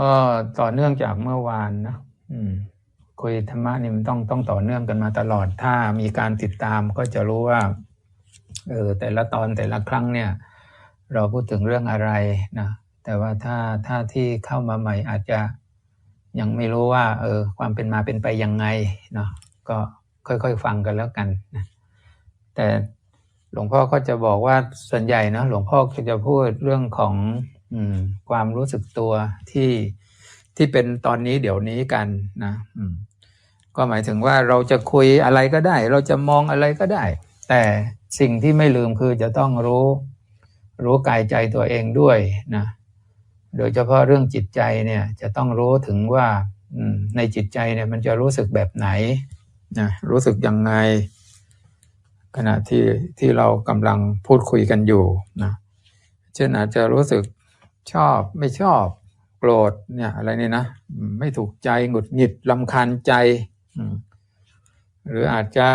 ก็ต่อเนื่องจากเมื่อวานนะคุยธรรมะนี่มันต้องต้องต่อเนื่องกันมาตลอด ถ้ามีการติดตามก็จะรู้ว่าเออแต่ละตอนแต่ละครั้งเนี่ย เราพูดถึงเรื่องอะไรนะแต่ว่าถ้าถ้าที่เข้ามาใหม่อาจจะยังไม่รู้ว่า เออ ความเป็นมาเป็นไปยังไงเนาะก็ค่อยๆฟังกันแล้วกันนะแต่หลวงพ่อก็จะบอกว่าส่วนใหญ่เนาะหลวงพ่อจะพูดเรื่องของ ความรู้สึกตัวที่ที่เป็นตอนนี้เดี๋ยวนี้กันนะก็หมายถึงว่าเราจะคุยอะไรก็ได้ เราจะมองอะไรก็ได้ แต่สิ่งที่ไม่ลืมคือจะต้องรู้ รู้กายใจตัวเองด้วยนะโดยเฉพาะเรื่องจิตใจเนี่ยจะต้องรู้ถึงว่าในจิตใจเนี่ยมันจะรู้สึกแบบไหนนะรู้สึกยังไง ขณะที่ที่เรากำลังพูดคุยกันอยู่นะเช่นอาจจะรู้สึก ชอบไม่ชอบ โกรธเนี่ยอะไรนี่นะไม่ถูกใจหงุดหงิดลำคาญใจหรืออาจจะ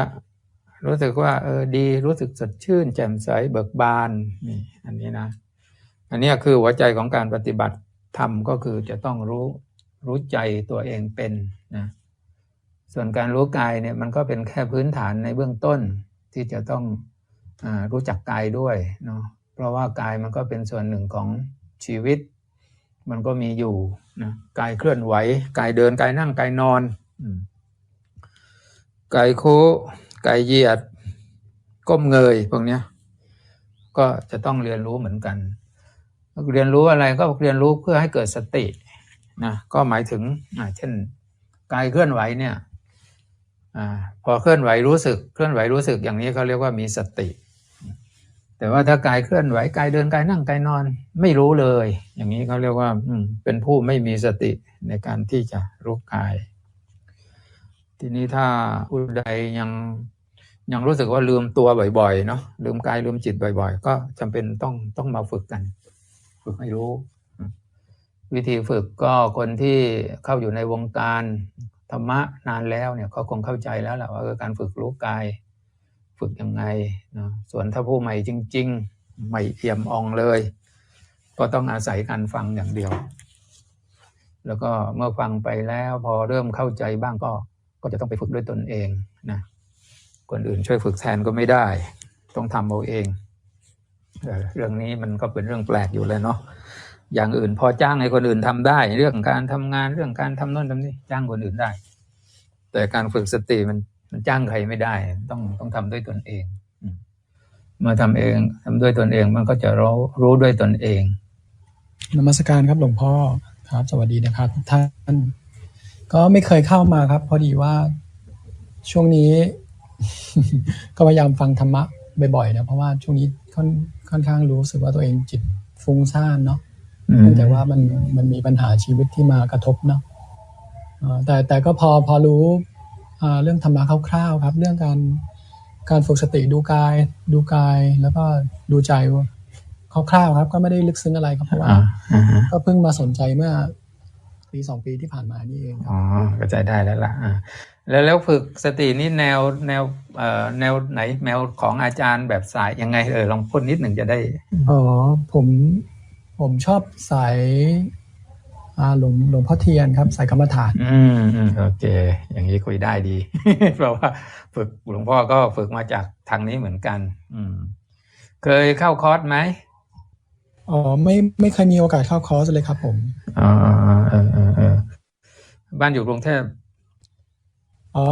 รู้สึกว่าเออดีรู้สึกสดชื่น แจ่มใสเบิกบานนี่อันนี้นะ อันนี้คือหัวใจของการปฏิบัติธรรมก็คือจะต้องรู้รู้ใจตัวเองเป็นนะส่วนการรู้กายเนี่ยมันก็เป็นแค่พื้นฐานในเบื้องต้นที่จะต้องอรู้จักกายด้วยเนาะเพราะว่ากายมันก็เป็นส่วนหนึ่งของ ชีวิต มันก็มีอยู่นะกายเคลื่อนไหวกายเดินกายนั่งกายนอนอืมกายโค้กายเหยียด ก้มเงยพวกเนี้ยก็จะต้องเรียนรู้เหมือนกัน เรียนรู้อะไรก็เรียนรู้เพื่อให้เกิดสตินะก็หมายถึงอ่าเช่นกายเคลื่อนไหวเนี่ยอาพอเคลื่อนไหวรู้สึก เคลื่อนไหวรู้สึกอย่างนี้เขาเรียกว่ามีสติ แต่ว่าถ้ากายเคลื่อนไหวกายเดินกายนั่งกายนอน ไม่รู้เลย อย่างนี้เขาเรียกว่าเป็นผู้ไม่มีสติในการที่จะรู้กาย ทีนี้ถ้าผู้ใดยังยังรู้สึกว่าลืมตัวบ่อยๆเนาะลืมกายลืมจิตบ่อย ๆ ก็จำเป็นต้องต้องมาฝึกกัน ฝึกให้รู้ วิธีฝึกก็คนที่เข้าอยู่ในวงการธรรมะนานแล้วเนี่ยเขาคงเข้าใจแล้วแหละว่าการฝึกรู้กาย ฝึกยังไงเนาะส่วนถ้าผู้ใหม่จริง ๆ ไม่เอี่ยมอ่องเลย ก็ต้องอาศัยการฟังอย่างเดียว แล้วก็เมื่อฟังไปแล้วพอเริ่มเข้าใจบ้างก็ก็จะต้องไปฝึกด้วยตนเองนะคนอื่นช่วยฝึกแทนก็ไม่ได้ ต้องทำเอาเองเออเรื่องนี้มันก็เป็นเรื่องแปลกอยู่เลยเนาะอย่างอื่นพอจ้างให้คนอื่นทำได้ เรื่องการทำงานเรื่องการทำโน่นทำนี่จ้างคนอื่นได้ แต่การฝึกสติมัน มันจ้างใครไม่ได้ ต้องต้องทำด้วยตนเองอืมเมื่อทำเองทำด้วยตนเองมันก็จะรู้รู้ด้วยตนเองนมัสการครับหลวงพ่อครับ สวัสดีนะครับทุกท่านก็ไม่เคยเข้ามาครับ พอดีว่าช่วงนี้ ก็พยายามฟังธรรมะบ่อยๆนะเพราะว่าช่วงนี้ค่อนค่อนข้างรู้สึกว่าตัวเองจิตฟุ้งซ่านเนาะอืมเนื่องจากว่ามันมันมีปัญหาชีวิตที่มากระทบเนาะเอ่อแต่แต่ก็พอพอรู้อ่า เรื่องธรรมะคร่าวๆครับ เรื่องการการฝึกสติดูกาย ดูกายแล้วก็ดูใจคร่าวๆครับ ก็ไม่ได้ลึกซึ้งอะไรครับเพราะว่าอ่าอ่าฮะก็เพิ่งมาสนใจเมื่อปีสองปีที่ผ่านมานี่เองครับอ๋อเข้าใจได้แล้วล่ะอ่าแล้วแล้วฝึกสตินี่แนวแนวเอ่อแนวไหนแนวของอาจารย์แบบสายยังไงเออลองพูดนิดหนึ่งจะได้อ๋อผมผมชอบสายอ่า หลวงหลวงพ่อเทียนครับสายกรรมฐานอืมอืมโอเค อย่างนี้คุยได้ดี เพราะว่าฝึกหลวงพ่อก็ฝึกมาจากทางนี้เหมือนกัน อืม เคยเข้าคอร์สไหมอ๋อไม่ไม่เคยมีโอกาสเข้าคอร์สเลยครับ ผมอ๋อเออเออเออบ้านอยู่กรุงเทพอ๋อ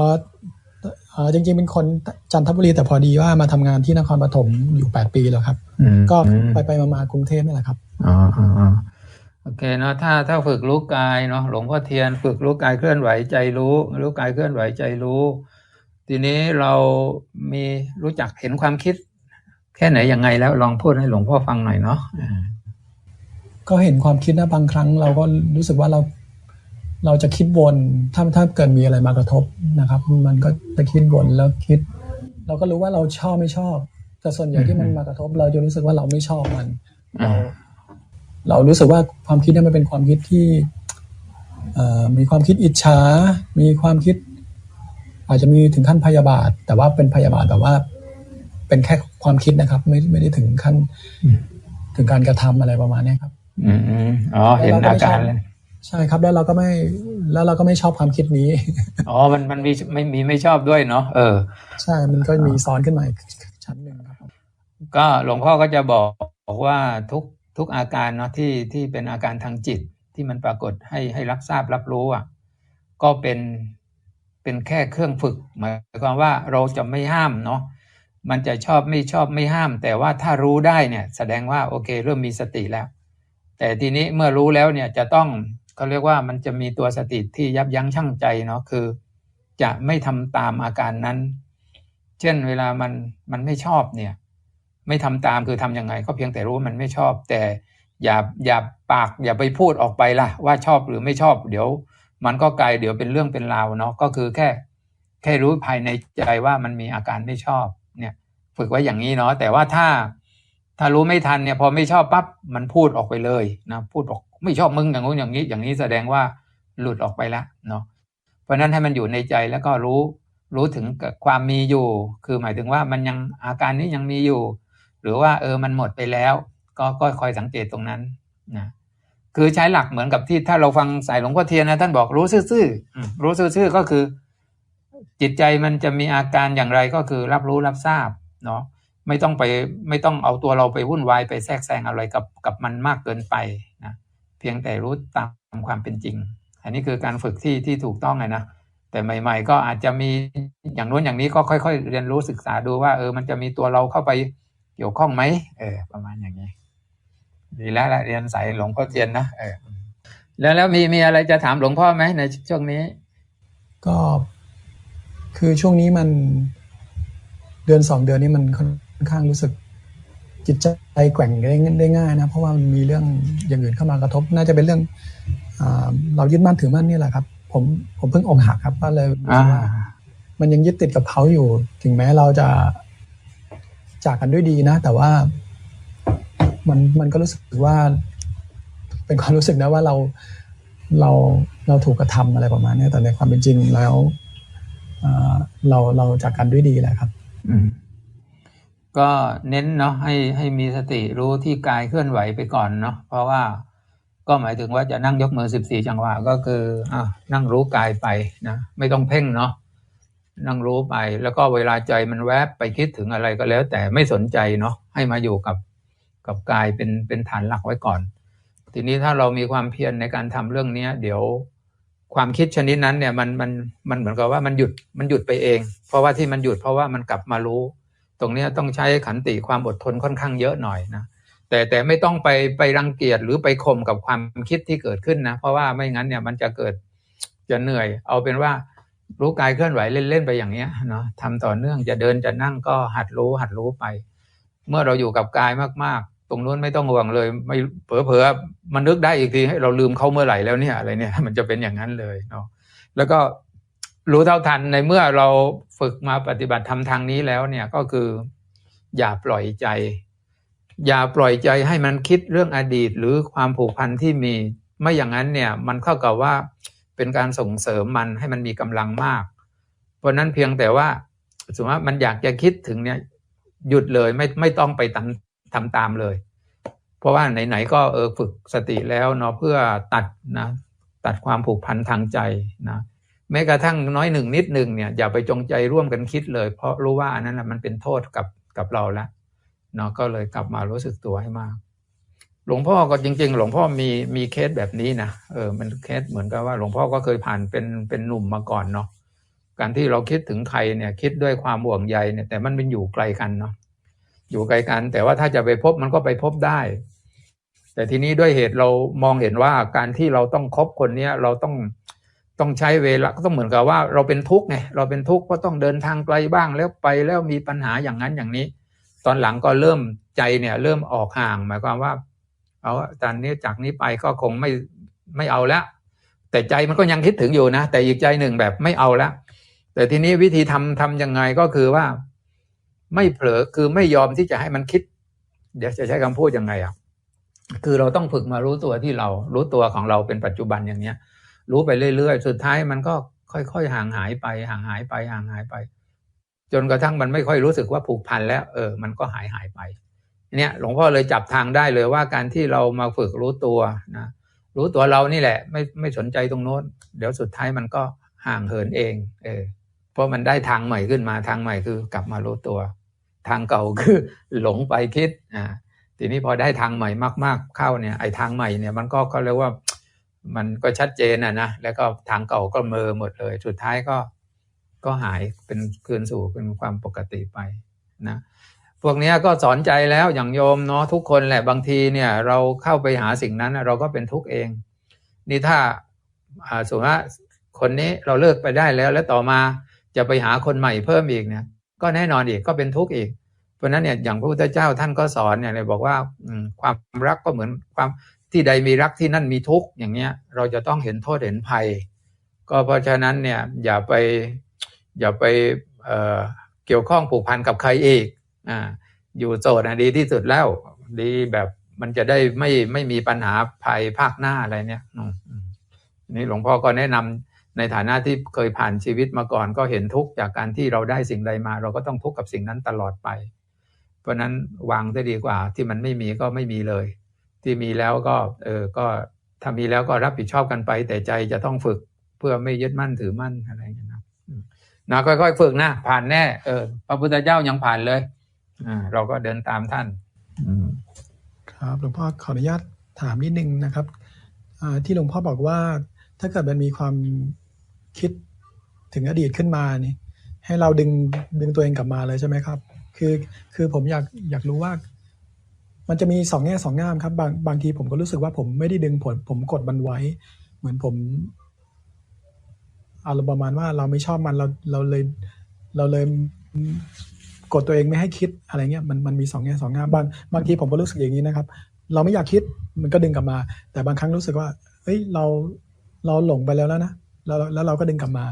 เอ่อจริงๆเป็นคนจันทบุรีแต่พอดีว่ามาทำงานที่นครปฐมอยู่แปดปีแล้วครับอืมก็อืมไปไปๆมาๆกรุงเทพนี่แหละครับอ๋ออ๋ออ๋อ โอเคเนาะถ้าถ้าฝึกรู้กายเนาะหลวงพ่อเทียนฝึกรู้กายเคลื่อนไหวใจรู้รู้กายเคลื่อนไหวใจรู้ ทีนี้เรามีรู้จักเห็นความคิด แค่ไหนยังไงแล้วลองพูดให้หลวงพ่อฟังหน่อยเนาะก็เห็นความคิดนะบางครั้ง เราก็รู้สึกว่าเราเราจะคิดวนถ้าถ้าเกิดมีอะไรมากระทบนะครับ มันก็จะคิดวนแล้วคิด เราก็รู้ว่าเราชอบไม่ชอบ แต่ส่วนใหญ่ที่มันมากระทบ เราจะรู้สึกว่าเราไม่ชอบมันเรา เรารู้สึกว่าความคิดนั้นมันเป็นความคิดที่เอ่อมีความคิดอิจฉา มีความคิด อาจจะมีถึงขั้นพยาบาท แต่ว่าเป็นพยาบาทแบบว่า เป็นแค่ความคิดนะครับ ไม่ไม่ได้ถึงขั้นถึงการกระทำอะไรประมาณเนี้ยครับอืมอืมอ๋อเห็นอาการเลยใช่ครับแล้วเราก็ไม่แล้วเราก็ไม่ชอบความคิดนี้อ๋อมันมันมีไม่มีไม่ชอบด้วยเนาะเออ ใช่มันก็มีซ้อนขึ้นมาอีกชั้นหนึ่งครับผมก็หลวงพ่อก็จะบอกบอกว่าทุก ทุกอาการเนาะที่ที่เป็นอาการทางจิตที่มันปรากฏให้ให้รับทราบรับรู้อะก็เป็นเป็นแค่เครื่องฝึกหมายความว่าเราจะไม่ห้ามเนาะมันจะชอบไม่ชอบไม่ห้าม แต่ว่าถ้ารู้ได้เนี่ยแสดงว่าโอเคเริ่มมีสติแล้ว แต่ทีนี้เมื่อรู้แล้วเนี่ยจะต้องเขาเรียกว่ามันจะมีตัวสติที่ยับยั้งชั่งใจเนาะคือ จะไม่ทำตามอาการนั้น เช่นเวลามันมันไม่ชอบเนี่ย ไม่ทำตามคือทำยังไง ก็เพียงแต่รู้ว่ามันไม่ชอบ แต่อย่าอย่าปากอย่าไปพูดออกไปล่ะว่าชอบหรือไม่ชอบ เดี๋ยว มันก็กลายเดี๋ยวเป็นเรื่องเป็นราวเนาะก็คือแค่ แค่รู้ภายในใจว่ามันมีอาการไม่ชอบเนี่ยฝึกไว้อย่างนี้เนาะแต่ว่าถ้าถ้ารู้ไม่ทันเนี่ยพอไม่ชอบปั๊บมันพูดออกไปเลยนะพูดบอกไม่ชอบมึงอย่างงู้นอย่างนี้อย่างนี้แสดงว่าหลุดออกไปแล้วเนาะเพราะนั้นให้มันอยู่ในใจแล้วก็รู้รู้ถึงความมีอยู่ คือหมายถึงว่ามันยังอาการนี้ยังมีอยู่ หรือว่าเออมันหมดไปแล้ว ก็ก็คอยสังเกตตรงนั้นนะคือใช้หลักเหมือนกับที่ถ้าเราฟังสายหลวงพ่อเทียนนะท่านบอกรู้ซื่อๆอืมรู้ซื่อๆก็คือ จิตใจมันจะมีอาการอย่างไรก็คือรับรู้รับทราบเนาะไม่ต้องไปไม่ต้องเอาตัวเราไปวุ่นวายไปแทรกแซงอะไรกับกับมันมากเกินไปนะเพียงแต่รู้ตามความเป็นจริง อันนี้คือการฝึกที่ที่ถูกต้องไงนะแต่ใหม่ ๆ ก็อาจจะมีอย่างนู้นอย่างนี้ก็ค่อย ๆ เรียนรู้ศึกษาดูว่าเออมันจะมีตัวเราเข้าไป เกี่ยวข้องไหมเออ ประมาณอย่างนี้ ดีแล้วละเรียนสายหลวงพ่อเทียนนะเออแล้วแล้วมีมีอะไรจะถามหลวงพ่อไหมในช่วงนี้ ก็คือช่วงนี้มันเดือนสองเดือนนี้มันค่อนข้างรู้สึกจิตใจแกว่งได้ได้ง่ายนะ เพราะว่ามันมีเรื่องอย่างอื่นเข้ามากระทบ น่าจะเป็นเรื่องอาเรายึดมั่นถือมั่นนี่แหละครับ ผมผมเพิ่งอกหักครับก็เลยรู้อ่าสึกว่ามันยังยึดติดกับเขาอยู่ ถึงแม้เราจะ จากกันด้วยดีนะ แต่ว่า มันมันก็รู้สึกว่า เป็นความรู้สึกนะว่าเราเราเราถูกกระทำอะไรประมาณนี้แต่ในความเป็นจริงแล้วเราเราจากกันด้วยดีแหละครับอืมก็เน้นเนาะให้ให้มีสติรู้ที่กายเคลื่อนไหวไปก่อนเนาะเพราะว่าก็หมายถึงว่าจะนั่งยกมือสิบสี่จังหวะก็คืออะนั่งรู้กายไปนะไม่ต้องเพ่งเนาะ นั่งรู้ไป แล้วก็เวลาใจมันแวบไปคิดถึงอะไรก็แล้ว แต่ไม่สนใจเนาะให้มาอยู่กับกับกายเป็นเป็นฐานหลักไว้ก่อน ทีนี้ถ้าเรามีความเพียรในการทำเรื่องเนี้ย เดี๋ยวความคิดชนิดนั้นเนี่ยมันมันมันเหมือนกับว่ามันหยุดมันหยุดไปเอง เพราะว่าที่มันหยุดเพราะว่ามันกลับมารู้ ตรงเนี้ต้องใช้ขันติความอดทนค่อนข้างเยอะหน่อยนะแต่แต่ไม่ต้องไปไปรังเกียจหรือไปข่มกับความคิดที่เกิดขึ้นนะ เพราะว่าไม่งั้นเนี่ยมันจะเกิดจะเหนื่อย เอาเป็นว่า รู้กายเคลื่อนไหวเล่นๆไปอย่างเนี้ยเนาะทำต่อเนื่องจะเดินจะนั่งก็หัดรู้หัดรู้ไป เมื่อเราอยู่กับกายมากๆ ตรงนู้นไม่ต้องห่วงเลย ไม่เผลอๆมันนึกได้อีกทีให้เราลืมเขาเมื่อไหร่แล้วเนี่ยอะไรเนี่ย มันจะเป็นอย่างนั้นเลยเนาะแล้วก็รู้เท่าทันในเมื่อเราฝึกมาปฏิบัติทำทางนี้แล้วเนี่ยก็คือ อย่าปล่อยใจ อย่าปล่อยใจให้มันคิดเรื่องอดีตหรือความผูกพันที่มี ไม่อย่างนั้นเนี่ย มันเข้ากับว่า เป็นการส่งเสริมมันให้มันมีกำลังมาก เพราะนั้นเพียงแต่ว่าสมมติว่ามันอยากจะคิดถึงเนี่ยหยุดเลยไม่ไม่ต้องไปทำทำตามเลย เพราะว่าไหนๆก็เออฝึกสติแล้วเนาะเพื่อตัดนะตัดความผูกพันทางใจนะแม้กระทั่งน้อยหนึ่งนิดหนึ่งเนี่ยอย่าไปจงใจร่วมกันคิดเลย เพราะรู้ว่าอันนั้นนะมันเป็นโทษกับกับเราแล้วเนาะก็เลยกลับมารู้สึกตัวให้มาก หลวงพ่อก็จริง ๆ หลวงพ่อมีมีเคสแบบนี้นะเออมันเคสเหมือนกับว่า หลวงพ่อก็เคยผ่านเป็นเป็นหนุ่มมาก่อนเนาะการที่เราคิดถึงใครเนี่ย คิดด้วยความห่วงใยเนี่ย แต่มันเป็นอยู่ไกลกันเนาะอยู่ไกลกัน แต่ว่าถ้าจะไปพบมันก็ไปพบได้ แต่ทีนี้ด้วยเหตุเรามองเห็นว่าการที่เราต้องคบคนเนี้ยเราต้องต้องใช้เวลาก็ต้องเหมือนกับว่าเราเป็นทุกข์ไงเราเป็นทุกข์เพราะต้องเดินทางไกลบ้างแล้วไปแล้วมีปัญหาอย่างนั้นอย่างนี้ ตอนหลังก็เริ่มใจเนี่ย เริ่มออกห่างหมายความว่า เอาตอนนี้จากนี้ไปก็คงไม่ไม่เอาแล้วแต่ใจมันก็ยังคิดถึงอยู่นะ แต่อีกใจหนึ่งแบบไม่เอาแล้วแต่ทีนี้วิธีทำทำยังไงก็คือว่า ไม่เผลอคือไม่ยอมที่จะให้มันคิด เดี๋ยวจะใช้คำพูดยังไงอะคือเราต้องฝึกมารู้ตัวที่เรา รู้ตัวของเราเป็นปัจจุบันอย่างเนี้ย รู้ไปเรื่อยๆ สุดท้ายมันก็ค่อยๆห่างหายไป ห่างหายไปห่างหายไป จนกระทั่งมันไม่ค่อยรู้สึกว่าผูกพันแล้ว เออ มันก็หายหายไป เนี่ยหลวงพ่อเลยจับทางได้เลยว่าการที่เรามาฝึกรู้ตัวนะรู้ตัวเรานี่แหละ ไม่ไม่สนใจตรงโน้น เดี๋ยวสุดท้ายมันก็ห่างเหินเองเออเพราะมันได้ทางใหม่ขึ้นมาทางใหม่คือกลับมารู้ตัว ทางเก่าคือหลงไปคิดอ่าทีนี้พอได้ทางใหม่มาก ๆเข้าเนี่ยไอ้ทางใหม่เนี่ยมันก็เขาเรียกว่ามันก็ชัดเจนอะนะแล้วก็ทางเก่าก็เมอหมดเลย สุดท้ายก็ก็หายเป็นคืนสู่เป็นความปกติไปนะ พวกนี้ก็สอนใจแล้วอย่างโยมเนาะทุกคนแหละบางทีเนี่ยเราเข้าไปหาสิ่งนั้นเราก็เป็นทุกข์เอง นี่ถ้าสมมติว่าคนนี้เราเลิกไปได้แล้ว แล้วต่อมาจะไปหาคนใหม่เพิ่มอีกเนี่ยก็แน่นอนอีกก็เป็นทุกข์อีก เพราะนั้นเนี่ยอย่างพระพุทธเจ้าท่านก็สอนเนี่ยเลยบอกว่าความรักก็เหมือนความที่ใดมีรักที่นั่นมีทุกข์อย่างเงี้ยเราจะต้องเห็นโทษเห็นภัย ก็เพราะฉะนั้นเนี่ยอย่าไปอย่าไปเเกี่ยวข้องผูกพันกับใครอีก อ่าอยู่โสดนะดีที่สุดแล้ว ดีแบบมันจะได้ไม่ไม่มีปัญหาภัยภาคหน้าอะไรเนี่ยนี่หลวงพ่อก็แนะนำในฐานะที่เคยผ่านชีวิตมาก่อนก็เห็นทุกข์จากการที่เราได้สิ่งใดมา เราก็ต้องทุกข์กับสิ่งนั้นตลอดไป เพราะนั้นวางได้ดีกว่า ที่มันไม่มีก็ไม่มีเลย ที่มีแล้วก็เออก็ถ้ามีแล้วก็รับผิดชอบกันไป แต่ใจจะต้องฝึกเพื่อไม่ยึดมั่นถือมั่นอะไรอย่างเงี้นะนะค่อยๆฝึกนะผ่านแน่เออพระพุทธเจ้ายังผ่านเลย เราก็เดินตามท่านอืมครับหลวงพ่อขออนุญาตถามนิดนึงนะครับอ่าที่หลวงพ่อบอกว่า ถ้าเกิดมันมีความคิดถึงอดีตขึ้นมานี่ ให้เราดึงดึงตัวเองกลับมาเลยใช่ไหมครับ คือคือผมอยากอยากรู้ว่า มันจะมีสองแง่สองงามครับ บางบางทีผมก็รู้สึกว่าผมไม่ได้ดึงผล ผมกดมันไว้ เหมือนผมอารมณ์ประมาณว่าเราไม่ชอบมันเราเราเลยเราเลย กดตัวเองไม่ให้คิดอะไรเงี้ยมันมันมีสองแง่สองงามบางบางทีผมก็รู้สึกอย่างนี้นะครับ เราไม่อยากคิดมันก็ดึงกลับมา แต่บางครั้งรู้สึกว่าเฮ้ยเราเราหลงไปแล้วแล้วนะแล้วแล้วเราก็ดึงกลับมา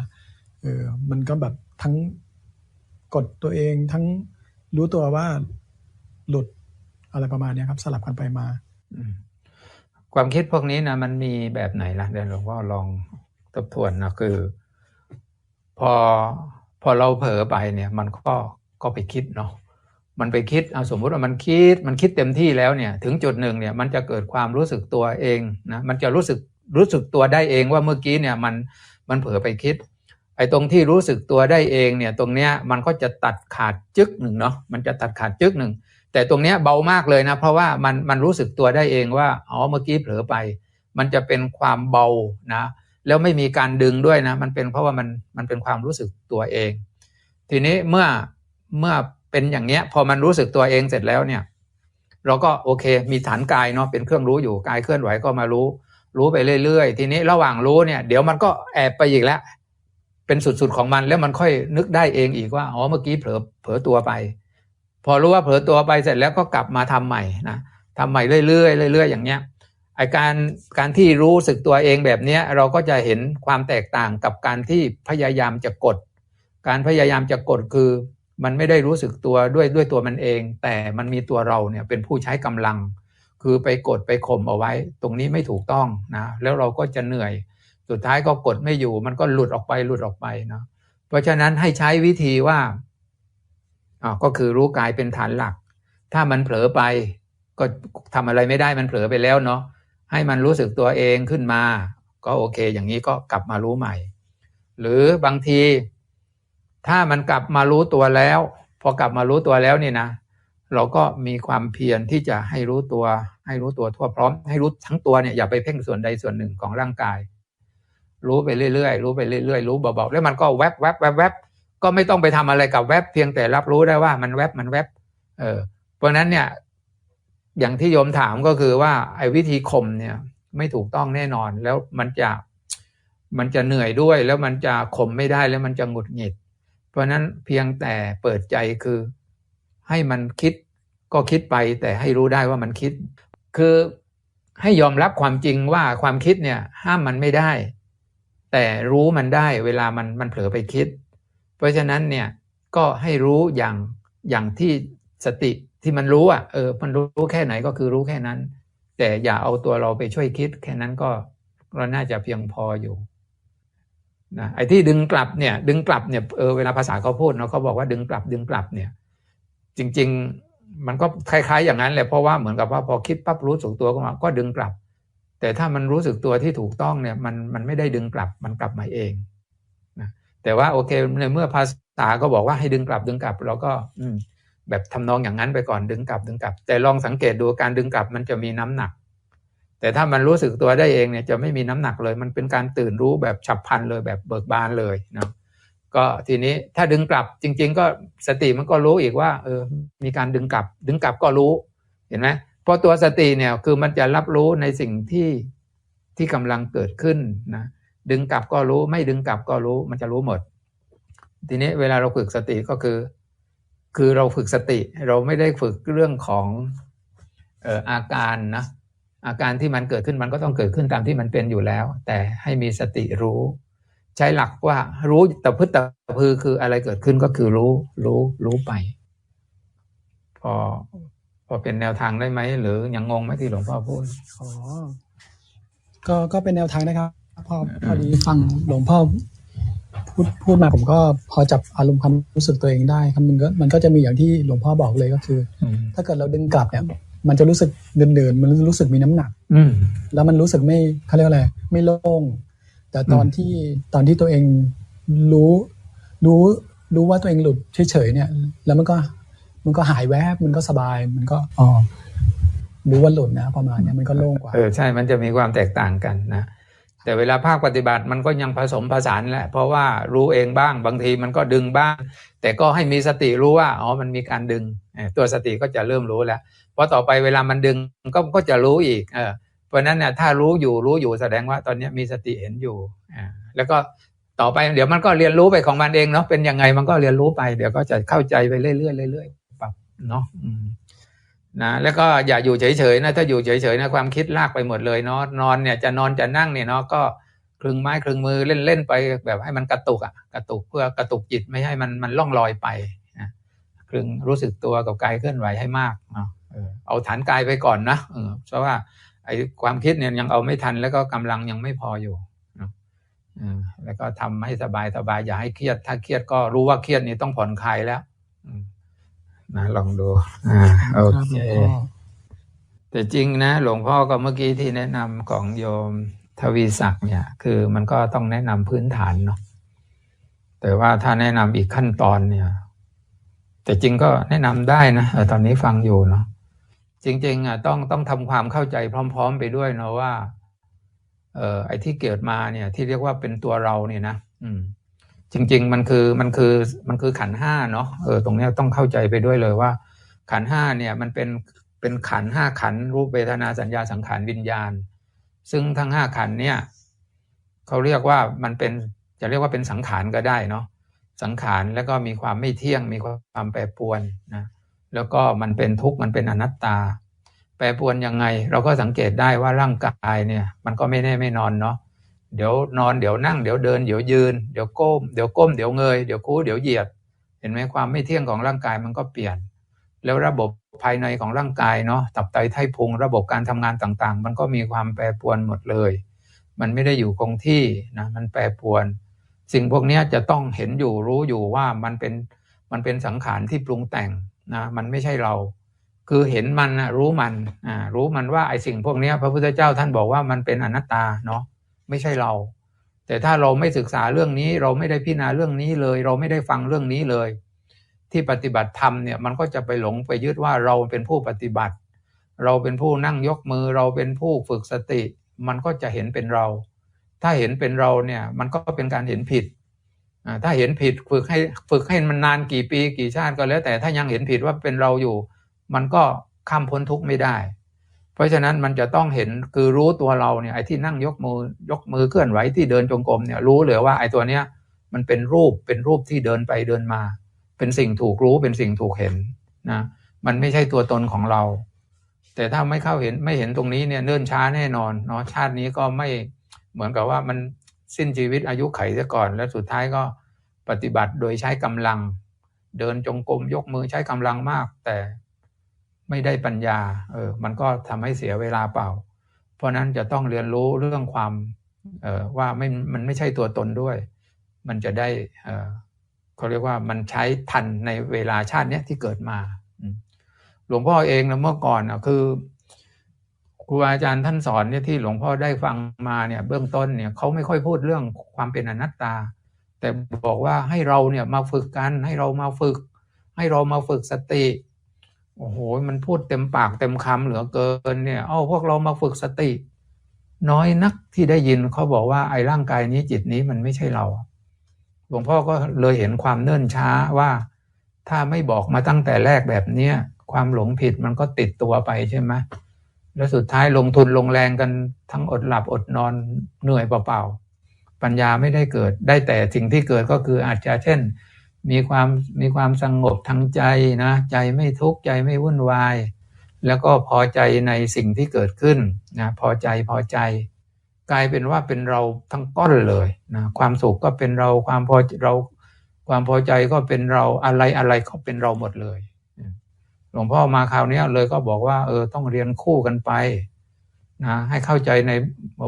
เออมันก็แบบทั้งกดตัวเองทั้งรู้ตัวว่าหลุดอะไรประมาณนี้ครับ สลับกันไปมาความคิดพวกนี้นะมันมีแบบไหนล่ะเดี๋ยวหลวงพ่อลองทบทวนนะคือ พอพอเราเผลอไปเนี่ย มันก็ ก็ไปคิดเนาะมันไปคิดเอาสมมุติว่ามันคิดมันคิดเต็มที่แล้วเนี่ยถึงจุดหนึ่งเนี่ยมันจะเกิดความรู้สึกตัวเองนะมันจะรู้สึกรู้สึกตัวได้เองว่าเมื่อกี้เนี่ยมันมันเผลอไปคิดไอ้ตรงที่รู้สึกตัวได้เองเนี่ยตรงเนี้ยมันก็จะตัดขาดจึกหนึ่งเนาะมันจะตัดขาดจึกหนึ่งแต่ตรงเนี้ยเบามากเลยนะเพราะว่ามันมันรู้สึกตัวได้เองว่าอ๋อเมื่อกี้เผลอไป มันจะเป็นความเบานะแล้วไม่มีการดึงด้วยนะมันเป็นเพราะว่ามันมันเป็นความรู้สึกตัวเอง ทีนี้เมื่อ เมื่อเป็นอย่างเนี้ย พอมันรู้สึกตัวเองเสร็จแล้วเนี่ย เราก็โอเค มีฐานกายเนาะเป็นเครื่องรู้อยู่กายเคลื่อนไหวก็มารู้ รู้ไปเรื่อยๆ ทีนี้ระหว่างรู้เนี่ย เดี๋ยวมันก็แอบไปอีกแล้ว เป็นสุดๆของมันแล้วมันค่อยนึกได้เองอีกว่าอ๋อเมื่อกี้เผลอเผลอตัวไป พอรู้ว่าเผลอตัวไปเสร็จแล้วก็กลับมาทำใหม่นะทำใหม่เรื่อยๆเรื่อยๆอย่างเงี้ยไอการการที่รู้สึกตัวเองแบบเนี้ยเราก็จะเห็นความแตกต่างกับการที่พยายามจะกด การพยายามจะกดคือ มันไม่ได้รู้สึกตัวด้วยด้วยตัวมันเอง แต่มันมีตัวเราเนี่ยเป็นผู้ใช้กำลัง คือไปกดไปข่มเอาไว้ ตรงนี้ไม่ถูกต้องนะแล้วเราก็จะเหนื่อย สุดท้ายก็กดไม่อยู่ มันก็หลุดออกไปหลุดออกไปเนาะเพราะฉะนั้นให้ใช้วิธีว่าอ่าก็คือรู้กายเป็นฐานหลัก ถ้ามันเผลอไปก็ทำอะไรไม่ได้มันเผลอไปแล้วเนาะให้มันรู้สึกตัวเองขึ้นมา ก็โอเค อย่างนี้ก็กลับมารู้ใหม่ หรือบางที ถ้ามันกลับมารู้ตัวแล้ว พอกลับมารู้ตัวแล้วนี่นะ เราก็มีความเพียรที่จะให้รู้ตัว ให้รู้ตัวทั่วพร้อม ให้รู้ทั้งตัวเนี่ยอย่าไปเพ่งส่วนใดส่วนหนึ่งของร่างกาย รู้ไปเรื่อยๆรู้ไปเรื่อยๆรู้เบาๆแล้วมันก็แวบแวบแวบแวบก็ไม่ต้องไปทำอะไรกับแวบเพียงแต่รับรู้ได้ว่ามันแวบมันแวบเออเพราะฉะนั้นเนี่ย อย่างที่โยมถามก็คือว่าไอ้วิธีข่มเนี่ย ไม่ถูกต้องแน่นอนแล้วมันจะมันจะเหนื่อยด้วย แล้วมันจะข่มไม่ได้แล้วมันจะหงุดหงิด เพราะนั้นเพียงแต่เปิดใจคือ ให้มันคิดก็คิดไปแต่ให้รู้ได้ว่ามันคิด คือให้ยอมรับความจริงว่าความคิดเนี่ยห้ามมันไม่ได้ แต่รู้มันได้เวลามันมันเผลอไปคิด เพราะฉะนั้นเนี่ยก็ให้รู้อย่างอย่างที่สติที่มันรู้อะเออมันรู้แค่ไหนก็คือรู้แค่นั้น แต่อย่าเอาตัวเราไปช่วยคิด แค่นั้นก็เราน่าจะเพียงพออยู่ นะไอ้ที่ดึงกลับเนี่ยดึงกลับเนี่ยเออเวลาภาษาเขาพูดเนาะเขาบอกว่าดึงกลับดึงกลับเนี่ย จริง ๆ มันก็คล้ายๆ อย่างนั้นแหละเพราะว่าเหมือนกับว่าพอคิดปั๊บรู้สึกตัวก็มาก็ดึงกลับ แต่ถ้ามันรู้สึกตัวที่ถูกต้องเนี่ยมันมันไม่ได้ดึงกลับมันกลับมาเองนะแต่ว่าโอเคในเมื่อภาษาก็บอกว่าให้ดึงกลับดึงกลับเราก็อืแบบทำนองอย่างนั้นไปก่อนดึงกลับดึงกลับ แต่ลองสังเกตดูการดึงกลับมันจะมีน้ำหนัก แต่ถ้ามันรู้สึกตัวได้เองเนี่ยจะไม่มีน้ำหนักเลย มันเป็นการตื่นรู้แบบฉับพลันเลยแบบเบิกบานเลยนะก็ทีนี้ถ้าดึงกลับจริง ๆ ก็สติมันก็รู้อีกว่าเออมีการดึงกลับ ดึงกลับก็รู้เห็นไหมเพราะตัวสติเนี่ยคือมันจะรับรู้ในสิ่งที่ที่กำลังเกิดขึ้นนะดึงกลับก็รู้ไม่ดึงกลับก็รู้มันจะรู้หมด ทีนี้เวลาเราฝึกสติก็คือ คือเราฝึกสติ เราไม่ได้ฝึกเรื่องของอออาการนะ อาการที่มันเกิดขึ้นมันก็ต้องเกิดขึ้นตามที่มันเป็นอยู่แล้ว แต่ให้มีสติรู้ ใช้หลักว่ารู้แต่พึ่แต่พือคืออะไรเกิดขึ้นก็คือรู้รู้รู้ไป พอพอเป็นแนวทางได้ไหมหรือยังงงไหมที่หลวงพ่อพูดอ๋อก็ก็เป็นแนวทางนะครับพอพอดีฟังหลวงพ่อพูดพูดมาผมก็พอจับอารมณ์ความรู้สึกตัวเองได้ครับมันก็มันก็จะมีอย่างที่หลวงพ่อบอกเลยก็คืออืมถ้าเกิดเราดึงกลับเนี่ย มันจะรู้สึกเดินๆมันรู้สึกมีน้ำหนัก อืมแล้วมันรู้สึกไม่เขาเรียกว่าอะไรไม่โล่ง แต่ตอนอืมที่ตอนที่ตัวเองรู้รู้รู้ว่าตัวเองหลุดเฉยๆเนี่ย แล้วมันก็มันก็หายแวบมันก็สบายมันก็อ๋อรู้ว่าหลุดนะประมาณเนี้ยมันก็โล่งกว่าเออใช่มันจะมีความแตกต่างกันนะ แต่เวลาภาคปฏิบัติมันก็ยังผสมผสานแหละเพราะว่ารู้เองบ้างบางทีมันก็ดึงบ้าง แต่ก็ให้มีสติรู้ว่าอ๋อมันมีการดึงตัวสติก็จะเริ่มรู้แล้วเพราะต่อไปเวลามันดึงก็ก็จะรู้อีกเออเพราะนั้นเนี่ยถ้ารู้อยู่รู้อยู่แสดงว่าตอนนี้มีสติเห็นอยู่อ่าแล้วก็ต่อไปเดี๋ยวมันก็เรียนรู้ไปของมันเองเนาะเป็นยังไงมันก็เรียนรู้ไปเดี๋ยวก็จะเข้าใจไปเรื่อยๆเรื่อยๆปรับเนาะ นะแล้วก็อย่าอยู่เฉยๆนะถ้าอยู่เฉยๆนะความคิดลากไปหมดเลยเนาะนอนเนี่ยจะนอนจะนั่งเนี่ยเนาะก็คลึงไม้คลึงมือเล่นๆไปแบบให้มันกระตุกอะกระตุกเพื่อกระตุกจิตไม่ให้มันมันล่องลอยไปนะคลึงรู้สึกตัวกับกายเคลื่อนไหวให้มากเนาะเอาฐานกายไปก่อนนะเออเพราะว่าไอ้ความคิดเนี่ยยังเอาไม่ทันแล้วก็กำลังยังไม่พออยู่นาะแล้วก็ทำให้สบายสบายอย่าให้เครียดถ้าเครียดก็รู้ว่าเครียดนี่ต้องผ่อนคลายแล้วอื นะลองดู อ่าโอครับเคหลวงพ่อแต่จริงนะหลวงพ่อก็เมื่อกี้ที่แนะนำของโยมทวีศักดิ์เนี่ย คือมันก็ต้องแนะนำพื้นฐานเนาะแต่ว่าถ้าแนะนำอีกขั้นตอนเนี่ย แต่จริงก็แนะนำได้นะเออตอนนี้ฟังอยู่เนาะจริง ๆอะต้องต้องทำความเข้าใจพร้อม ๆ ไปด้วยเนาะว่า เอ่อไอ้ที่เกิดมาเนี่ย ที่เรียกว่าเป็นตัวเราเนี่ยนะอืม จริง ๆ มันคือมันคือมันคือขันห้าเนาะเออตรงนี้ต้องเข้าใจไปด้วยเลยว่า ขันห้าเนี่ยมันเป็นเป็นขันห้าขันรูปเวทนาสัญญาสังขารวิญญาณ ซึ่งทั้งห้าขันเนี่ยเขาเรียกว่ามันเป็นจะเรียกว่าเป็นสังขารก็ได้เนาะสังขารแล้วก็มีความไม่เที่ยงมีความแปรปรวนนะแล้วก็มันเป็นทุกข์มันเป็นอนัตตา แปรปรวนยังไง เราก็สังเกตได้ว่าร่างกายเนี่ย มันก็ไม่แน่ไม่นอนเนาะ เดี๋ยวนอนเดี๋ยวนั่งเดี๋ยวเดินเดี๋ยวยืนเดี๋ยวก้มเดี๋ยวก้มเดี๋ยวเงยเดี๋ยวคู่เดี๋ยวเหยียด เห็นไหมความไม่เที่ยงของร่างกายมันก็เปลี่ยน แล้วระบบภายในของร่างกายเนาะตับไตไส้พุงระบบการทำงานต่างๆ มันก็มีความแปรปรวนหมดเลย มันไม่ได้อยู่คงที่นะมันแปรปรวน สิ่งพวกนี้จะต้องเห็นอยู่รู้อยู่ว่ามันเป็นมันเป็นสังขารที่ปรุงแต่งนะมันไม่ใช่เราคือเห็นมันนะรู้มันอ่ารู้มันว่าไอ้สิ่งพวกนี้พระพุทธเจ้าท่านบอกว่ามันเป็นอนัตตาเนาะ ไม่ใช่เรา แต่ถ้าเราไม่ศึกษาเรื่องนี้ เราไม่ได้พิจารณาเรื่องนี้เลย เราไม่ได้ฟังเรื่องนี้เลย ที่ปฏิบัติธรรมเนี่ยมันก็จะไปหลงไปยึดว่าเราเป็นผู้ปฏิบัติ เราเป็นผู้นั่งยกมือ เราเป็นผู้ฝึกสติ มันก็จะเห็นเป็นเรา ถ้าเห็นเป็นเราเนี่ยมันก็เป็นการเห็นผิดถ้าเห็นผิดฝึกให้ฝึกให้มันนานกี่ปีกี่ชาติก็แล้ว แต่ถ้ายังเห็นผิดว่าเป็นเราอยู่ มันก็ข้ามพ้นทุกข์ไม่ได้ เพราะฉะนั้นมันจะต้องเห็นคือรู้ตัวเราเนี่ยไอ้ที่นั่งยกมือยกมือเคลื่อนไหวที่เดินจงกรมเนี่ยรู้เลยว่าไอ้ตัวเนี้ยมันเป็นรูปเป็นรูปที่เดินไปเดินมา เป็นสิ่งถูกรู้เป็นสิ่งถูกเห็นนะมันไม่ใช่ตัวตนของเรา แต่ถ้าไม่เข้าเห็นไม่เห็นตรงนี้เนี่ยเนิ่นช้าแน่นอนเนาะชาตินี้ก็ไม่เหมือนกับว่ามันสิ้นชีวิตอายุไขซะก่อน แล้วสุดท้ายก็ปฏิบัติโดยใช้กำลัง เดินจงกรมยกมือใช้กำลังมาก แต่ ไม่ได้ปัญญาเออมันก็ทำให้เสียเวลาเปล่า เพราะนั้นจะต้องเรียนรู้เรื่องความเออว่าไม่มันไม่ใช่ตัวตนด้วย มันจะได้เออเขาเรียกว่ามันใช้ทันในเวลาชาติเนี้ยที่เกิดมาหลวงพ่อเองนะเมื่อก่อนนะคือครูอาจารย์ท่านสอนเนี่ยที่หลวงพ่อได้ฟังมาเนี่ยเบื้องต้นเนี่ยเขาไม่ค่อยพูดเรื่องความเป็นอนัตตา แต่บอกว่าให้เราเนี่ยมาฝึกกันให้เรามาฝึก ให้เรามาฝึกสติ โอ้โห มันพูดเต็มปากเต็มคำเหลือเกินเนี่ยเอ้าพวกเรามาฝึกสติ น้อยนักที่ได้ยินเขาบอกว่าไอ้ร่างกายนี้จิตนี้มันไม่ใช่เรา หลวงพ่อก็เลยเห็นความเนิ่นช้าว่า ถ้าไม่บอกมาตั้งแต่แรกแบบเนี้ยความหลงผิดมันก็ติดตัวไปใช่ไหมแล้วสุดท้ายลงทุนลงแรงกันทั้งอดหลับอดนอนเหนื่อยเปล่าๆปัญญาไม่ได้เกิดได้แต่สิ่งที่เกิดก็คืออาจจะเช่น มีความมีความสงบทางใจนะใจไม่ทุกข์ใจไม่วุ่นวาย แล้วก็พอใจในสิ่งที่เกิดขึ้นนะพอใจพอใจ กลายเป็นว่าเป็นเราทั้งก้อนเลยนะความสุขก็เป็นเราความพอเราความพอใจก็เป็นเราอะไรอะไรก็เป็นเราหมดเลยหลวงพ่อมาคราวนี้เลยก็บอกว่าเออต้องเรียนคู่กันไปนะให้เข้าใจใน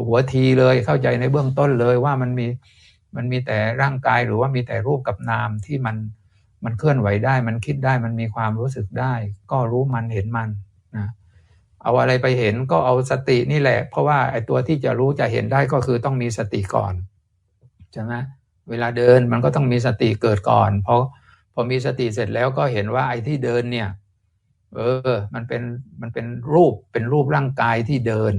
หัวทีเลยเข้าใจในเบื้องต้นเลยว่ามันมี มันมีแต่ร่างกายหรือว่ามีแต่รูปกับนามที่มันมันเคลื่อนไหวได้มันคิดได้มันมีความรู้สึกได้ ก็รู้มันเห็นมันนะเอาอะไรไปเห็นก็เอาสตินี่แหละ เพราะว่าไอ้ตัวที่จะรู้จะเห็นได้ก็คือต้องมีสติก่อนใช่ไหมเวลาเดินมันก็ต้องมีสติเกิดก่อน เพราะพอมีสติเสร็จแล้วก็เห็นว่าไอ้ที่เดินเนี่ย เออ มันเป็นมันเป็นรูปเป็นรูปร่างกายที่เดิน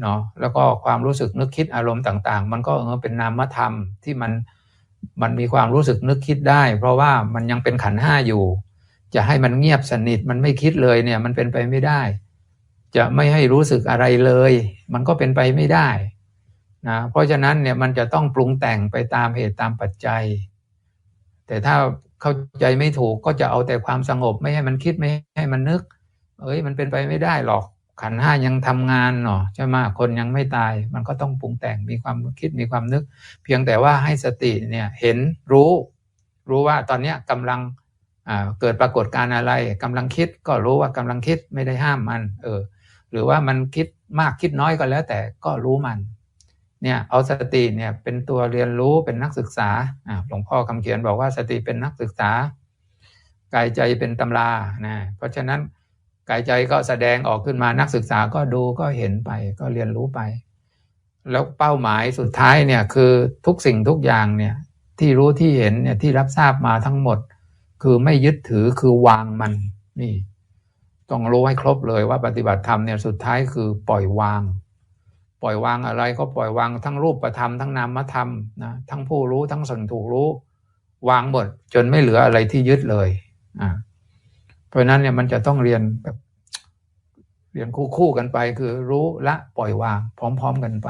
เนาะแล้วก็ความรู้สึกนึกคิดอารมณ์ต่าง ๆ มันก็เออเป็นนามธรรมที่มันมันมีความรู้สึกนึกคิดได้ เพราะว่ามันยังเป็นขันห้าอยู่ จะให้มันเงียบสนิทมันไม่คิดเลยเนี่ยมันเป็นไปไม่ได้ จะไม่ให้รู้สึกอะไรเลย มันก็เป็นไปไม่ได้นะเพราะฉะนั้นเนี่ยมันจะต้องปรุงแต่งไปตามเหตุตามปัจจัย แต่ถ้าเข้าใจไม่ถูกก็จะเอาแต่ความสงบไม่ให้มันคิดไม่ให้มันนึก เอ้ยมันเป็นไปไม่ได้หรอก ขันห้ายังทำงานเนาะใช่ไหมคนยังไม่ตาย มันก็ต้องปรุงแต่งมีความคิดมีความนึก เพียงแต่ว่าให้สติเนี่ยเห็นรู้ รู้ว่าตอนเนี้ยกำลังเกิดปรากฏการณ์อะไรกำลังคิดก็รู้ว่ากำลังคิดไม่ได้ห้ามมัน เออ หรือว่ามันคิดมากคิดน้อยก็แล้ว แต่ก็รู้มัน เนี่ยเอาสติเนี่ยเป็นตัวเรียนรู้เป็นนักศึกษาหลวงพ่อคำเขียนบอกว่าสติเป็นนักศึกษากายใจเป็นตำรานะเพราะฉะนั้น กายใจก็แสดงออกขึ้นมานักศึกษาก็ดูก็เห็นไปก็เรียนรู้ไป แล้วเป้าหมายสุดท้ายเนี่ยคือทุกสิ่งทุกอย่างเนี่ยที่รู้ที่เห็นเนี่ยที่รับทราบมาทั้งหมด คือไม่ยึดถือคือวางมันนี่ ต้องรู้ให้ครบเลยว่าปฏิบัติธรรมเนี่ยสุดท้ายคือปล่อยวาง ปล่อยวางอะไรก็ปล่อยวางทั้งรูปธรรมทั้งนามธรรมนะทั้งผู้รู้ทั้งสิ่งถูกรู้ วางหมดจนไม่เหลืออะไรที่ยึดเลยอ่า ราะนั้นเนี่ยมันจะต้องเรียนแบบเรียนคู่คู่กันไป คือรู้ละปล่อยวาง พร้อม ๆกันไป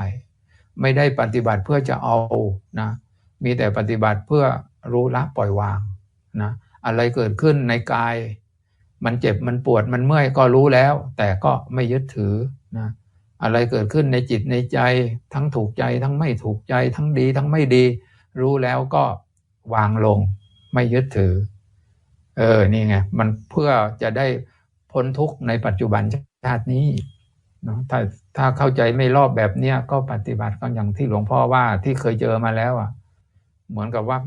ไม่ได้ปฏิบัติเพื่อจะเอานะมีแต่ปฏิบัติเพื่อรู้ละปล่อยวางนะอะไรเกิดขึ้นในกาย มันเจ็บมันปวดมันเมื่อยก็รู้แล้ว แต่ก็ไม่ยึดถือนะอะไรเกิดขึ้นในจิตในใจ ทั้งถูกใจทั้งไม่ถูกใจทั้งดีทั้งไม่ดี รู้แล้วก็วางลง ไม่ยึดถือ เออนี่ไงมันเพื่อจะได้พ้นทุกข์ในปัจจุบันชาตินี้เนาะถ้าถ้าเข้าใจไม่รอบแบบเนี้ยก็ปฏิบัติก็อย่างที่หลวงพ่อว่าที่เคยเจอมาแล้วอะ เหมือนกับว่า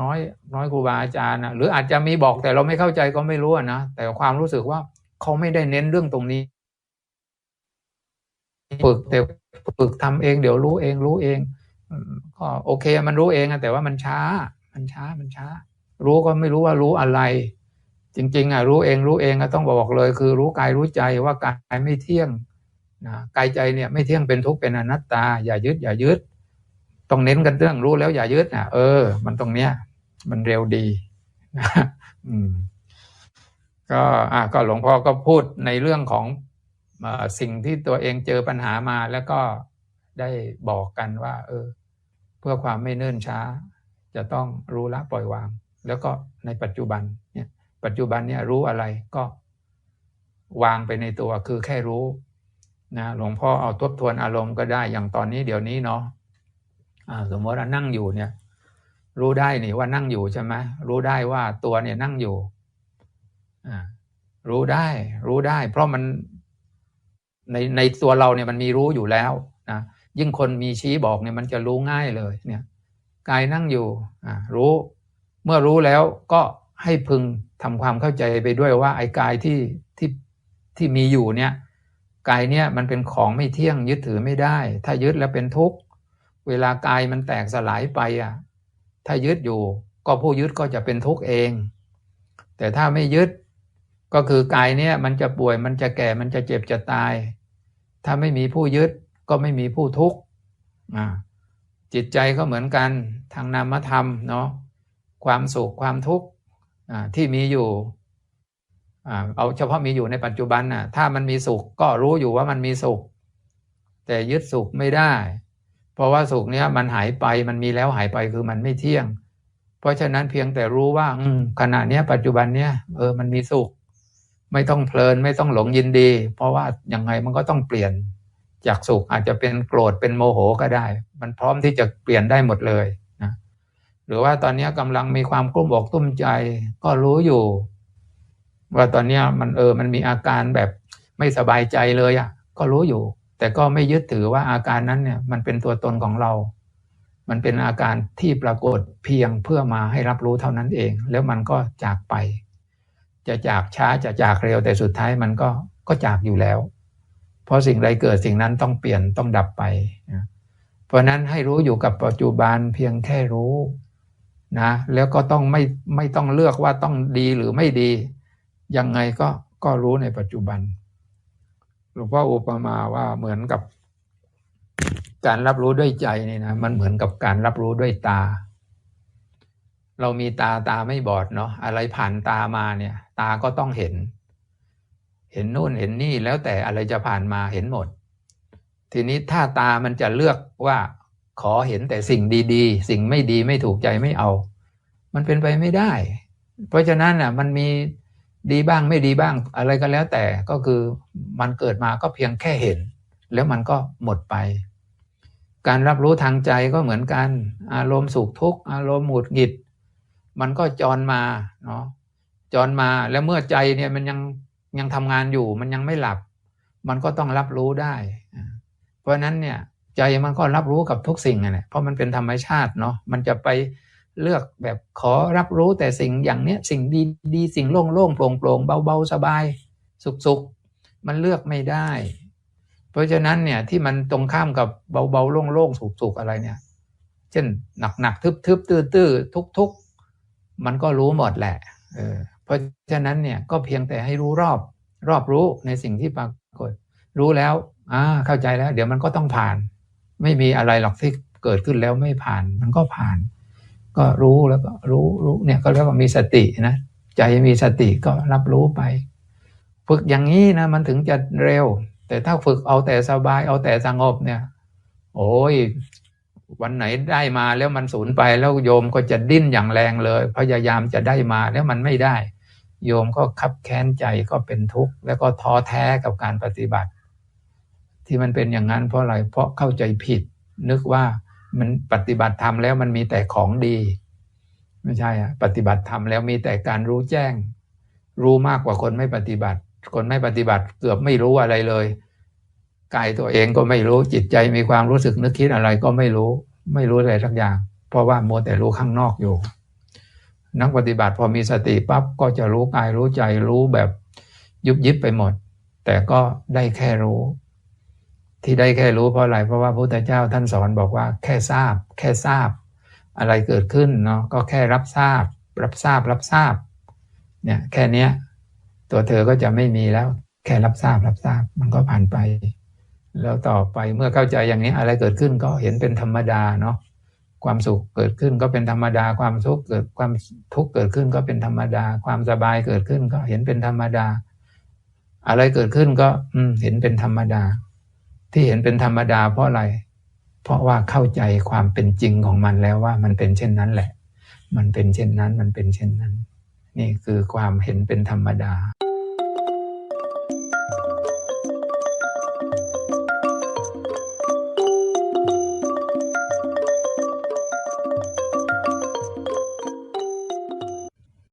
น้อยน้อยครูบาอาจารย์นะหรืออาจจะมีบอกแต่เราไม่เข้าใจก็ไม่รู้นะแต่ความรู้สึกว่าเขาไม่ได้เน้นเรื่องตรงนี้ฝึกแต่ฝึกทำเองเดี๋ยวรู้เองรู้เองก็โอเคมันรู้เองแต่ว่ามันช้า มันช้ามันช้า รู้ก็ไม่รู้ว่ารู้อะไร จริงๆอะรู้เองรู้เองก็ต้องบอกเลย คือรู้กายรู้ใจว่ากายไม่เที่ยงนะกายใจเนี่ยไม่เที่ยงเป็นทุกข์เป็นอนัตตา อย่ายึด อย่ายึดต้องเน้นกันเรื่องรู้แล้วอย่ายึดอะเออ มันตรงเนี้ย มันเร็วดีนะอืมก็อะก็หลวงพ่อก็พูดในเรื่องของอสิ่งที่ตัวเองเจอปัญหามาแล้วก็ได้บอกกันว่า เออ เพื่อความไม่เนิ่นช้า จะต้องรู้ละปล่อยวาง แล้วก็ในปัจจุบันเนี่ยปัจจุบันเนี่ยรู้อะไรก็วางไปในตัวคือแค่รู้นะหลวงพ่อเอาทบทวนอารมณ์ก็ได้อย่างตอนนี้เดี๋ยวนี้เนาะสมมติเรานั่งอยู่เนี่ย รู้ได้นี่ว่านั่งอยู่ใช่ไหมรู้ได้ว่าตัวเนี่ยนั่งอยู่รู้ได้ รู้ได้ เพราะมันในในตัวเราเนี่ยมันมีรู้อยู่แล้วนะยิ่งคนมีชี้บอกเนี่ยมันจะรู้ง่ายเลย เนี่ยกายนั่งอยู่รู้ เมื่อรู้แล้วก็ให้พึงทำความเข้าใจไปด้วยว่าไอ้กายที่ที่ที่มีอยู่เนี่ยกายเนี่ยมันเป็นของไม่เที่ยงยึดถือไม่ได้ ถ้ายึดแล้วเป็นทุกข์เวลากายมันแตกสลายไปอะถ้ายึดอยู่ก็ผู้ยึดก็จะเป็นทุกข์เอง แต่ถ้าไม่ยึดก็คือกายเนี่ยมันจะป่วยมันจะแก่มันจะเจ็บจะตาย ถ้าไม่มีผู้ยึดก็ไม่มีผู้ทุกข์อ่าจิตใจก็เหมือนกันทางนามธรรมเนาะ ความสุขความทุกข์ที่มีอยู่เอาเฉพาะมีอยู่ในปัจจุบันน่ะถ้ามันมีสุขก็รู้อยู่ว่ามันมีสุข แต่ยึดสุขไม่ได้ เพราะว่าสุขเนี้ยมันหายไปมันมีแล้วหายไปคือมันไม่เที่ยง เพราะฉะนั้นเพียงแต่รู้ว่าขณะเนี้ยปัจจุบันเนี้ยเออมันมีสุข ไม่ต้องเพลินไม่ต้องหลงยินดี เพราะว่ายังไงมันก็ต้องเปลี่ยนจากสุขอาจจะเป็นโกรธเป็นโมโหก็ได้ มันพร้อมที่จะเปลี่ยนได้หมดเลย หรือว่าตอนนี้กำลังมีความกลุ้มอกตุ้มใจ ก็รู้อยู่ ว่าตอนนี้มันเออมันมีอาการแบบไม่สบายใจเลยอะ่ะ ก็รู้อยู่ แต่ก็ไม่ยึดถือว่าอาการนั้นเนี่ย มันเป็นตัวตนของเรา มันเป็นอาการที่ปรากฏเพียงเพื่อมาให้รับรู้เท่านั้นเอง แล้วมันก็จากไป จะจากช้าจะจากเร็วแต่สุดท้ายมันก็ก็จากอยู่แล้ว เพราะสิ่งใดเกิดสิ่งนั้นต้องเปลี่ยนต้องดับไป เพราะนั้นให้รู้อยู่กับปัจจุบันเพียงแค่รู้ นะแล้วก็ต้องไม่ไม่ต้องเลือกว่าต้องดีหรือไม่ดี ยังไงก็ก็รู้ในปัจจุบันหลวงพ่ออุปมาว่าเหมือนกับ การรับรู้ด้วยใจนี่นะมันเหมือนกับการรับรู้ด้วยตา เรามีตาตาไม่บอดเนาะอะไรผ่านตามาเนี่ย ตาก็ต้องเห็น เห็นนู่นเห็นนี่แล้วแต่อะไรจะผ่านมาเห็นหมด ทีนี้ถ้าตามันจะเลือกว่า ขอเห็นแต่สิ่งดีๆ สิ่งไม่ดีไม่ถูกใจไม่เอา มันเป็นไปไม่ได้ เพราะฉะนั้นอะมันมีดีบ้างไม่ดีบ้างอะไรก็แล้วแต่ก็คือมันเกิดมาก็เพียงแค่เห็น แล้วมันก็หมดไป การรับรู้ทางใจก็เหมือนกัน อารมณ์สุขทุกข์อารมณ์หงุดหงิด มันก็จรมาเนาะจรมาแล้วเมื่อใจเนี่ยมันยังยังทำงานอยู่มันยังไม่หลับ มันก็ต้องรับรู้ได้ เพราะฉะนั้นเนี่ย ใจมันก็รับรู้กับทุกสิ่งนะเพราะมันเป็นธรรมชาติเนาะมันจะไปเลือกแบบขอรับรู้แต่สิ่งอย่างเนี้ยสิ่งดีดีสิ่งโล่งโล่งโปร่งโปร่งเบาเบาสบาย สุขสุขมันเลือกไม่ได้ เพราะฉะนั้นเนี่ยที่มันตรงข้ามกับเบาเบาโล่งโล่งสุขสุขอะไรเนี่ย เช่นหนักหนักทึบทึบตื้อตื้อทุกทุกมันก็รู้หมดแหละเออเพราะฉะนั้นเนี่ยก็เพียงแต่ให้รู้รอบรอบรู้ในสิ่งที่ปรากฏ รู้แล้วอ่าเข้าใจแล้ว เดี๋ยวมันก็ต้องผ่าน ไม่มีอะไรหรอกที่เกิดขึ้นแล้วไม่ผ่าน มันก็ผ่าน ก็รู้แล้วก็รู้รู้เนี่ยก็เรียกว่ามีสตินะใจมีสติก็รับรู้ไป ฝึกอย่างนี้นะมันถึงจะเร็ว แต่ถ้าฝึกเอาแต่สบายเอาแต่สงบเนี่ย โอ้ยวันไหนได้มาแล้วมันสูญไปแล้วโยมก็จะดิ้นอย่างแรงเลย พยายามจะได้มาแล้วมันไม่ได้ โยมก็คับแค้นใจก็เป็นทุกข์แล้วก็ท้อแท้กับการปฏิบัติ ที่มันเป็นอย่างนั้นเพราะอะไร เพราะเข้าใจผิด นึกว่ามันปฏิบัติธรรมแล้วมันมีแต่ของดี ไม่ใช่อะปฏิบัติธรรมแล้วมีแต่การรู้แจ้ง รู้มากกว่าคนไม่ปฏิบัติ คนไม่ปฏิบัติเกือบไม่รู้อะไรเลยกายตัวเองก็ไม่รู้จิตใจมีความรู้สึกนึกคิดอะไรก็ไม่รู้ ไม่รู้อะไรสักอย่าง เพราะว่ามัวแต่รู้ข้างนอกอยู่ นักปฏิบัติพอมีสติปั๊บก็จะรู้กายรู้ใจรู้แบบยุบยิบไปหมด แต่ก็ได้แค่รู้ ที่ได้แค่รู้เพราะอะไรเพราะว่าพระพุทธเจ้าท่านสอนบอกว่าแค่ทราบ แค่ทราบ อะไรเกิดขึ้นเนาะก็แค่รับทราบ รับทราบรับทราบเนี่ยแค่เนี้ยตัวเธอก็จะไม่มีแล้ว แค่รับทราบรับทราบมันก็ผ่านไป แล้วต่อไปเมื่อเข้าใจอย่างนี้อะไรเกิดขึ้นก็เห็นเป็นธรรมดาเนาะความสุขเกิดขึ้นก็เป็นธรรมดาความทุกข์เกิดความทุกข์เกิดขึ้นก็เป็นธรรมดา ความสบายเกิดขึ้นก็เห็นเป็นธรรมดา อะไรเกิดขึ้นก็อืเห็นเป็นธรรมดา ที่เห็นเป็นธรรมดาเพราะอะไร เพราะว่าเข้าใจความเป็นจริงของมันแล้วว่ามันเป็นเช่นนั้นแหละ มันเป็นเช่นนั้น มันเป็นเช่นนั้น นี่คือความเห็นเป็นธรรมดา